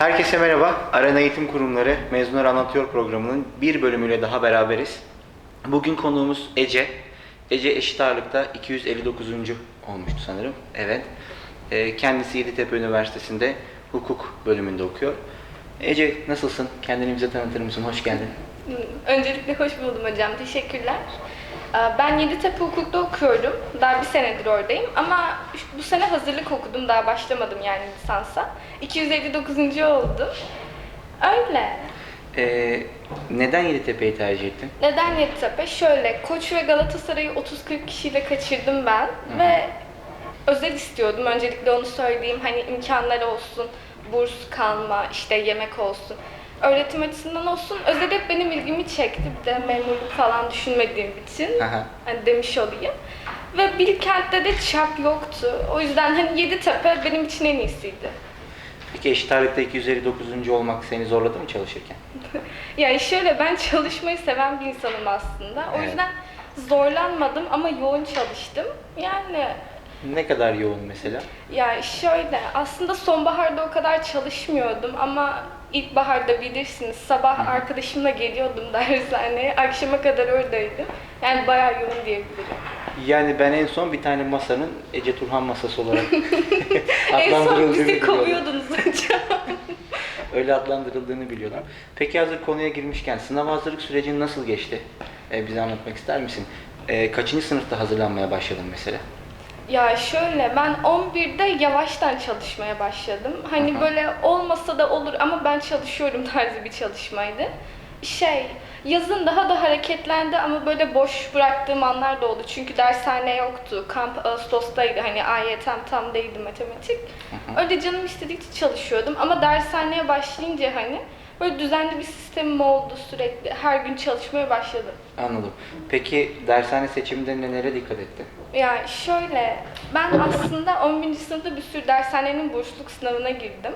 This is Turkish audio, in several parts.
Herkese merhaba. Arena Eğitim Kurumları Mezunlar Anlatıyor programının bir bölümüyle daha beraberiz. Bugün konuğumuz Ece. Ece eşit ağırlıkta 259. olmuştu sanırım. Evet. Ee, Kendisi Yeditepe Üniversitesi'nde hukuk bölümünde okuyor. Ece nasılsın? Kendini bize tanıtır mısın? Hoş geldin. Öncelikle hoş buldum hocam. Teşekkürler. Ee, Ben Yeditepe Hukuk'ta okuyorum. Daha bir senedir oradayım. Ama bu sene hazırlık okudum. Daha başlamadım yani lisansa. 259. oldum. Öyle. Ee, neden Yeditepe'yi tercih ettin? Neden Yeditepe? Şöyle, Koç ve Galatasaray'ı 30-40 kişiyle kaçırdım ben. Ve özel istiyordum. Öncelikle onu söyleyeyim. Hani imkanlar olsun, burs kalma, işte yemek olsun. Öğretim açısından olsun. Özel hep benim ilgimi çekti. Bir de memurluk falan düşünmediğim için. Aha. Hani demiş olayım. Ve Bilkent'te de çap yoktu. O yüzden hani Yeditepe benim için en iyisiydi. Peki eşit ağırlıkta 259. olmak seni zorladı mı çalışırken? Yani şöyle ben çalışmayı seven bir insanım aslında. O Evet. yüzden zorlanmadım ama yoğun çalıştım. Yani Ne kadar yoğun mesela? ya şöyle aslında sonbaharda o kadar çalışmıyordum ama ilkbaharda bilirsiniz sabah arkadaşımla geliyordum dershaneye akşama kadar oradaydım. Yani bayağı yoğun diyebilirim. Yani ben en son bir tane masanın Ece Turhan masası olarak en son adlandırıldığını bizi kovuyordunuz hocam. Öyle adlandırıldığını biliyordum. Peki hazır konuya girmişken sınav hazırlık sürecin nasıl geçti? Ee, bize anlatmak ister misin? Ee, kaçıncı sınıfta hazırlanmaya başladın mesela? Ya şöyle ben 11'de yavaştan çalışmaya başladım. Hani böyle olmasa da olur ama ben çalışıyorum tarzı bir çalışmaydı. Şey yazın daha da hareketlendi ama böyle boş bıraktığım anlar da oldu. Çünkü dershane yoktu. Kamp Ağustos'taydı. Hani AYT'm tam değildi matematik. Öyle canım istedikçe çalışıyordum ama dershaneye başlayınca hani böyle düzenli bir sistemim oldu sürekli. Her gün çalışmaya başladım. Anladım. Peki dershane seçiminde nelere dikkat ettin? Ya şöyle, ben aslında 11. sınıfta bir sürü dershanenin bursluluk sınavına girdim.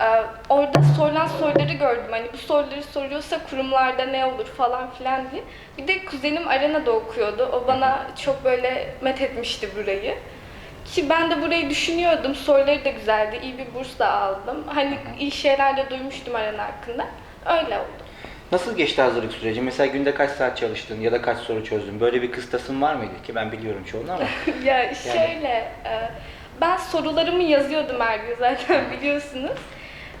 Ee, orada sorulan soruları gördüm. Hani bu soruları soruyorsa kurumlarda ne olur falan filan diye. Bir de kuzenim Arena'da okuyordu. O bana çok böyle met etmişti burayı. Ki ben de burayı düşünüyordum. Soruları da güzeldi. İyi bir burs da aldım. Hani iyi şeyler de duymuştum Arena hakkında. Öyle oldu. Nasıl geçti hazırlık süreci? Mesela günde kaç saat çalıştın ya da kaç soru çözdün? Böyle bir kıstasın var mıydı ki ben biliyorum çoğunu ama. ya şöyle, e, ben sorularımı yazıyordum her gün zaten biliyorsunuz.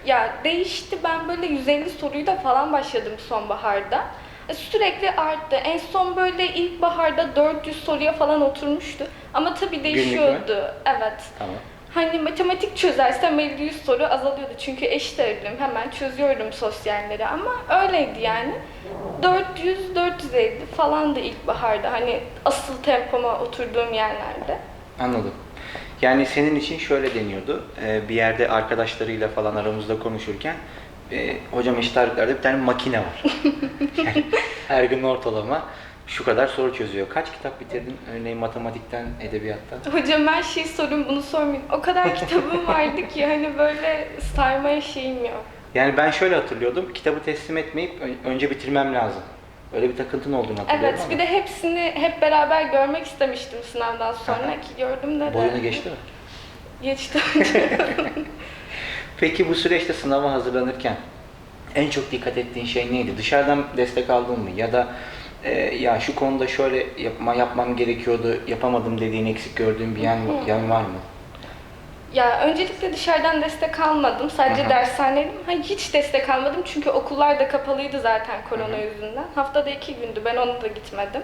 Ya değişti, ben böyle 150 soruyla falan başladım sonbaharda. E, Sürekli arttı. En son böyle ilkbaharda 400 soruya falan oturmuştu. Ama tabii değişiyordu. Evet. tamam. Hani matematik çözersem 50-100 soru azalıyordu. Çünkü eşit ağırlığım. Hemen çözüyorum sosyalleri ama öyleydi yani. 400-450 falan da ilkbaharda. Hani asıl tempoma oturduğum yerlerde. Anladım. Yani senin için şöyle deniyordu. Ee, bir yerde arkadaşlarıyla falan aramızda konuşurken e, hocam eşit ağırlıklarda bir tane makine var. yani her gün ortalama şu kadar soru çözüyor. Kaç kitap bitirdin? Örneğin matematikten, edebiyattan. Hocam ben şey sorun bunu sormayayım. O kadar kitabım vardı ki hani böyle saymaya şeyim yok. Yani ben şöyle hatırlıyordum. Kitabı teslim etmeyip ön- önce bitirmem lazım. Öyle bir takıntın olduğunu hatırlıyorum Evet ama. bir de hepsini hep beraber görmek istemiştim sınavdan sonra ki gördüm de- Boyunu geçti mi? Geçti. Peki bu süreçte sınava hazırlanırken en çok dikkat ettiğin şey neydi? Dışarıdan destek aldın mı? Ya da e, ya şu konuda şöyle yapma, yapmam gerekiyordu, yapamadım dediğin eksik gördüğün bir yan, yan var mı? Ya öncelikle dışarıdan destek almadım. Sadece Aha. dershaneydim. Hayır, hiç destek almadım çünkü okullar da kapalıydı zaten korona yüzünden. Haftada iki gündü. Ben ona da gitmedim.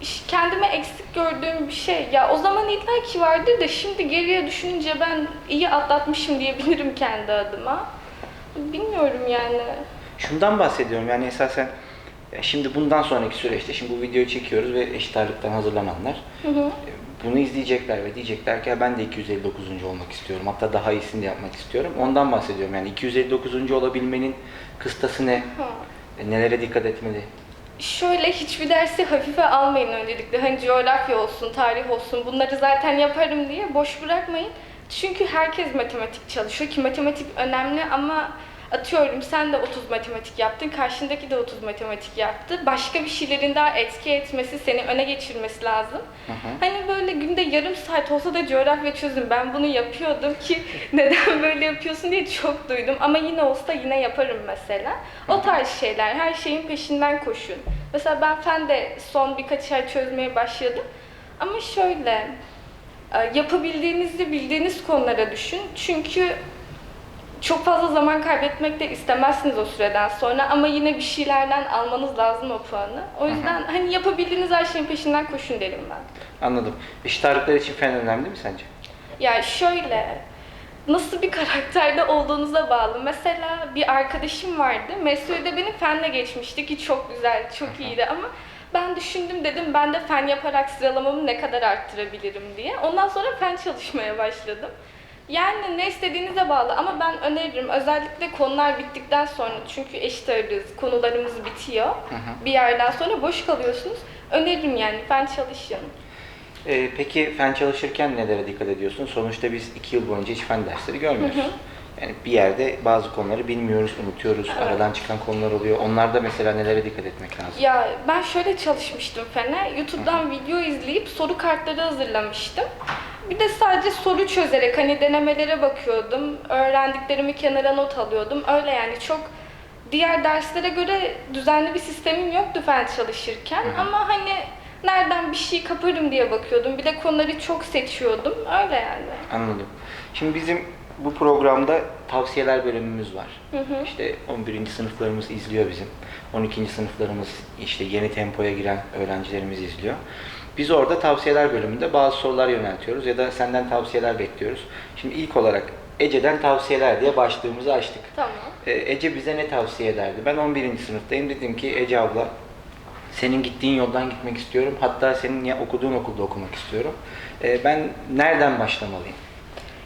İş- Kendime eksik gördüğüm bir şey. Ya o zaman illa ki vardır da şimdi geriye düşününce ben iyi atlatmışım diyebilirim kendi adıma. Bilmiyorum yani. Şundan bahsediyorum yani esasen şimdi bundan sonraki süreçte şimdi bu videoyu çekiyoruz ve eşit ağırlıktan hazırlananlar Hı hı. e, bunu izleyecekler ve diyecekler ki "Ya ben de 259. olmak istiyorum. Hatta daha iyisini de yapmak istiyorum. Ondan bahsediyorum. Yani 259. olabilmenin kıstası ne? Ha. E, Nelere dikkat etmeli? Şöyle hiçbir dersi hafife almayın öncelikle. Hani coğrafya olsun, tarih olsun bunları zaten yaparım diye boş bırakmayın. Çünkü herkes matematik çalışıyor ki matematik önemli ama atıyorum sen de 30 matematik yaptın, karşındaki de 30 matematik yaptı. Başka bir şeylerin daha etki etmesi, seni öne geçirmesi lazım. Hı hı. Hani böyle günde yarım saat olsa da coğrafya çözün. Ben bunu yapıyordum ki neden böyle yapıyorsun diye çok duydum. Ama yine olsa yine yaparım mesela. O tarz şeyler. Her şeyin peşinden koşun. Mesela ben fen de son birkaç ay çözmeye başladım. Ama şöyle e, yapabildiğinizi bildiğiniz konulara düşün. Çünkü çok fazla zaman kaybetmek de istemezsiniz o süreden sonra ama yine bir şeylerden almanız lazım o puanı. O yüzden hani yapabildiğiniz her şeyin peşinden koşun derim ben. Anladım. Eşit ağırlıklar için fen önemli mi sence? Ya şöyle, nasıl bir karakterde olduğunuza bağlı. Mesela bir arkadaşım vardı, Mesut'e benim fenle geçmişti ki çok güzel, çok iyiydi ama ben düşündüm dedim ben de fen yaparak sıralamamı ne kadar arttırabilirim diye. Ondan sonra fen çalışmaya başladım. Yani ne istediğinize bağlı ama ben öneririm özellikle konular bittikten sonra çünkü eşit ağırlığız, konularımız bitiyor. Bir yerden sonra boş kalıyorsunuz. Öneririm yani fen çalışın. Ee, peki fen çalışırken nelere dikkat ediyorsun? Sonuçta biz iki yıl boyunca hiç fen dersleri görmüyoruz. Yani bir yerde bazı konuları bilmiyoruz, unutuyoruz, aradan çıkan konular oluyor. Onlarda mesela nelere dikkat etmek lazım? Ya ben şöyle çalışmıştım Fene. YouTube'dan video izleyip soru kartları hazırlamıştım. Bir de sadece soru çözerek hani denemelere bakıyordum. Öğrendiklerimi kenara not alıyordum. Öyle yani çok diğer derslere göre düzenli bir sistemim yoktu fen çalışırken. Ama hani nereden bir şey kaparım diye bakıyordum. Bir de konuları çok seçiyordum. Öyle yani. Anladım. Şimdi bizim bu programda tavsiyeler bölümümüz var. İşte 11. sınıflarımız izliyor bizim. 12. sınıflarımız işte yeni tempoya giren öğrencilerimiz izliyor. Biz orada tavsiyeler bölümünde bazı sorular yöneltiyoruz ya da senden tavsiyeler bekliyoruz. Şimdi ilk olarak Ece'den tavsiyeler diye başlığımızı açtık. Tamam. Ee, Ece bize ne tavsiye ederdi? Ben 11. sınıftayım. Dedim ki Ece abla senin gittiğin yoldan gitmek istiyorum. Hatta senin ya okuduğun okulda okumak istiyorum. Ee, ben nereden başlamalıyım?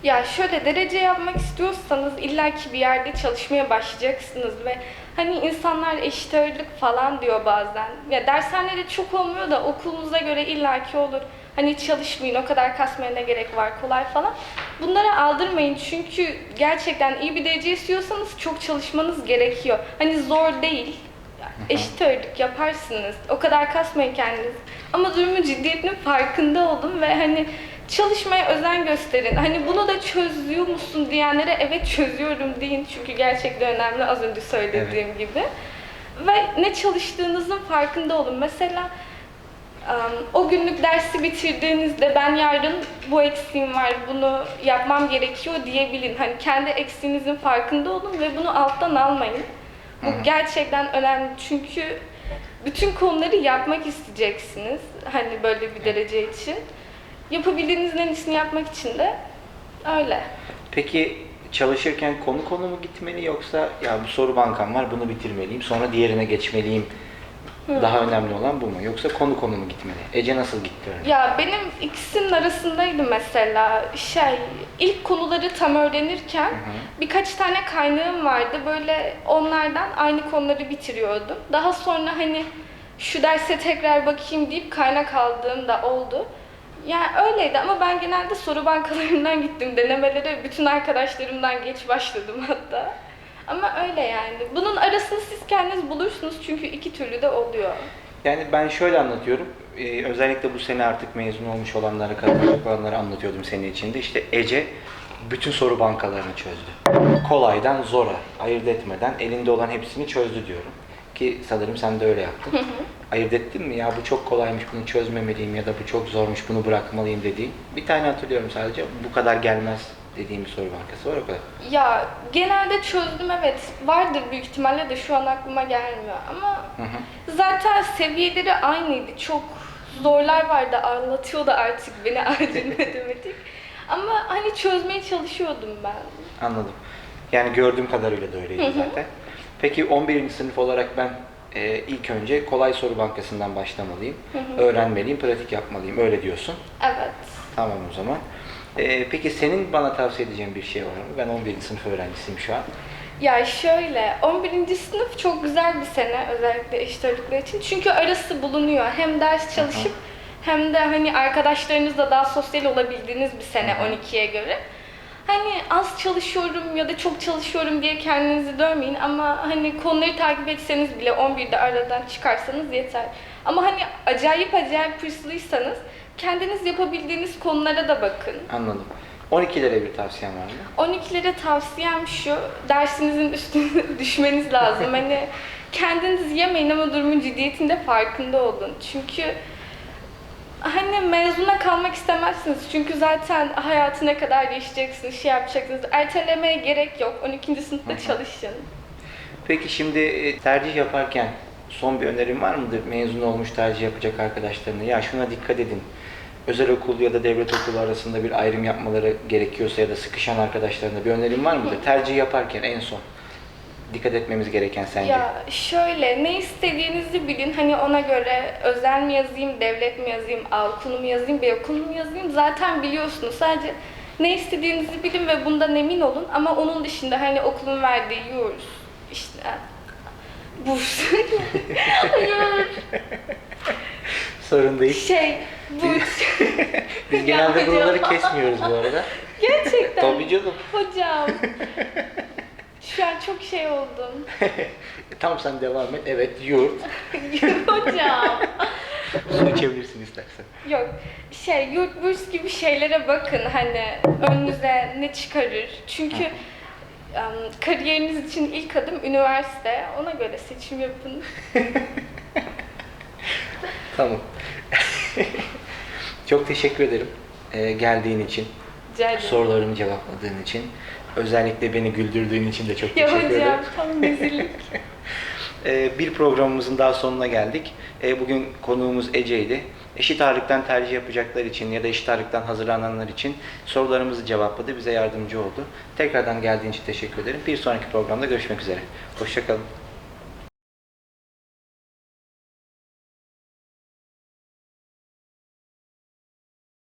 Ya şöyle derece yapmak istiyorsanız illaki bir yerde çalışmaya başlayacaksınız ve hani insanlar eşit ağırlık falan diyor bazen. Ya dershanede çok olmuyor da okulunuza göre illaki olur. Hani çalışmayın o kadar kasmaya ne gerek var kolay falan. Bunlara aldırmayın çünkü gerçekten iyi bir derece istiyorsanız çok çalışmanız gerekiyor. Hani zor değil. Eşit ağırlık yaparsınız. O kadar kasmayın kendiniz. Ama durumun ciddiyetinin farkında olun ve hani çalışmaya özen gösterin. Hani bunu da çözüyor musun diyenlere evet çözüyorum deyin. Çünkü gerçekten önemli az önce söylediğim gibi. Ve ne çalıştığınızın farkında olun. Mesela o günlük dersi bitirdiğinizde ben yarın bu eksiğim var, bunu yapmam gerekiyor diyebilin. Hani kendi eksiğinizin farkında olun ve bunu alttan almayın. Bu gerçekten önemli çünkü bütün konuları yapmak isteyeceksiniz. Hani böyle bir derece için. Yapabildiğinizin en iyisini yapmak için de öyle. Peki çalışırken konu konu mu gitmeli yoksa ya bu soru bankam var bunu bitirmeliyim sonra diğerine geçmeliyim daha önemli olan bu mu? Yoksa konu konu mu gitmeli? Ece nasıl gitti öyle? Ya benim ikisinin arasındaydım mesela. Şey, ilk konuları tam öğrenirken birkaç tane kaynağım vardı. Böyle onlardan aynı konuları bitiriyordum. Daha sonra hani şu derse tekrar bakayım deyip kaynak aldığım da oldu. Yani öyleydi ama ben genelde soru bankalarından gittim. Denemelere bütün arkadaşlarımdan geç başladım hatta. Ama öyle yani. Bunun arasını siz kendiniz bulursunuz çünkü iki türlü de oluyor. Yani ben şöyle anlatıyorum. Ee, özellikle bu sene artık mezun olmuş olanlara, kazanacak olanlara anlatıyordum senin içinde. İşte Ece bütün soru bankalarını çözdü. Kolaydan zora ayırt etmeden elinde olan hepsini çözdü diyorum. Ki sanırım sen de öyle yaptın. ayırt ettin mi? Ya bu çok kolaymış, bunu çözmemeliyim ya da bu çok zormuş, bunu bırakmalıyım dediğin. Bir tane hatırlıyorum sadece. Bu kadar gelmez dediğim bir soru bankası var o kadar. Ya genelde çözdüm evet. Vardır büyük ihtimalle de şu an aklıma gelmiyor ama Hı hı. zaten seviyeleri aynıydı. Çok zorlar vardı. Anlatıyordu artık beni acil matematik. Ama hani çözmeye çalışıyordum ben. Anladım. Yani gördüğüm kadarıyla da öyleydi zaten. Peki 11. sınıf olarak ben e, ilk önce kolay soru bankasından başlamalıyım. Öğrenmeliyim, pratik yapmalıyım. Öyle diyorsun. Evet. Tamam o zaman. E, peki senin bana tavsiye edeceğin bir şey var mı? Ben 11. sınıf öğrencisiyim şu an. Ya şöyle, 11. sınıf çok güzel bir sene özellikle eşit ağırlıklar için. Çünkü arası bulunuyor. Hem ders çalışıp hem de hani arkadaşlarınızla daha sosyal olabildiğiniz bir sene 12'ye göre. Hani az çalışıyorum ya da çok çalışıyorum diye kendinizi dövmeyin ama hani konuları takip etseniz bile 11'de aradan çıkarsanız yeter. Ama hani acayip acayip hırslıysanız kendiniz yapabildiğiniz konulara da bakın. Anladım. 12'lere bir tavsiyen var mı? 12'lere tavsiyem şu, dersinizin üstüne düşmeniz lazım. Hani kendiniz yemeyin ama durumun ciddiyetinde farkında olun. Çünkü hani mezuna kalmak istemezsiniz. Çünkü zaten hayatına kadar yaşayacaksınız, şey yapacaksınız. Ertelemeye gerek yok. 12. sınıfta çalışın. Peki şimdi e, tercih yaparken son bir önerin var mıdır? Mezun olmuş tercih yapacak arkadaşlarına. Ya şuna dikkat edin. Özel okul ya da devlet okulu arasında bir ayrım yapmaları gerekiyorsa ya da sıkışan arkadaşlarına bir önerin var mıdır? Tercih yaparken en son dikkat etmemiz gereken sence? Ya şöyle ne istediğinizi bilin. Hani ona göre özel mi yazayım, devlet mi yazayım, A okulu mu yazayım, B okulu mu yazayım zaten biliyorsunuz. Sadece ne istediğinizi bilin ve bundan emin olun. Ama onun dışında hani okulun verdiği yurt, işte burs, Sorun değil. şey, burs. Biz genelde buraları kesmiyoruz bu arada. Gerçekten. Tabii canım. Hocam. Şu an çok şey oldum. Tamam sen devam et. Evet yurt. Hocam. Su içebilirsin istersen. Yok şey yurt burs gibi şeylere bakın hani önünüze ne çıkarır. Çünkü em, kariyeriniz için ilk adım üniversite. Ona göre seçim yapın. Tamam. Çok teşekkür ederim ee, geldiğin için, Rica ederim. sorularımı cevapladığın için, özellikle beni güldürdüğün için de çok Ya teşekkür ederim. hocam tam rezillik. Ee, bir programımızın daha sonuna geldik. Ee, bugün konuğumuz Ece'ydi. Eşit ağırlıktan tercih yapacaklar için ya da eşit ağırlıktan hazırlananlar için sorularımızı cevapladı, bize yardımcı oldu. Tekrardan geldiğin için teşekkür ederim. Bir sonraki programda görüşmek üzere. Hoşçakalın.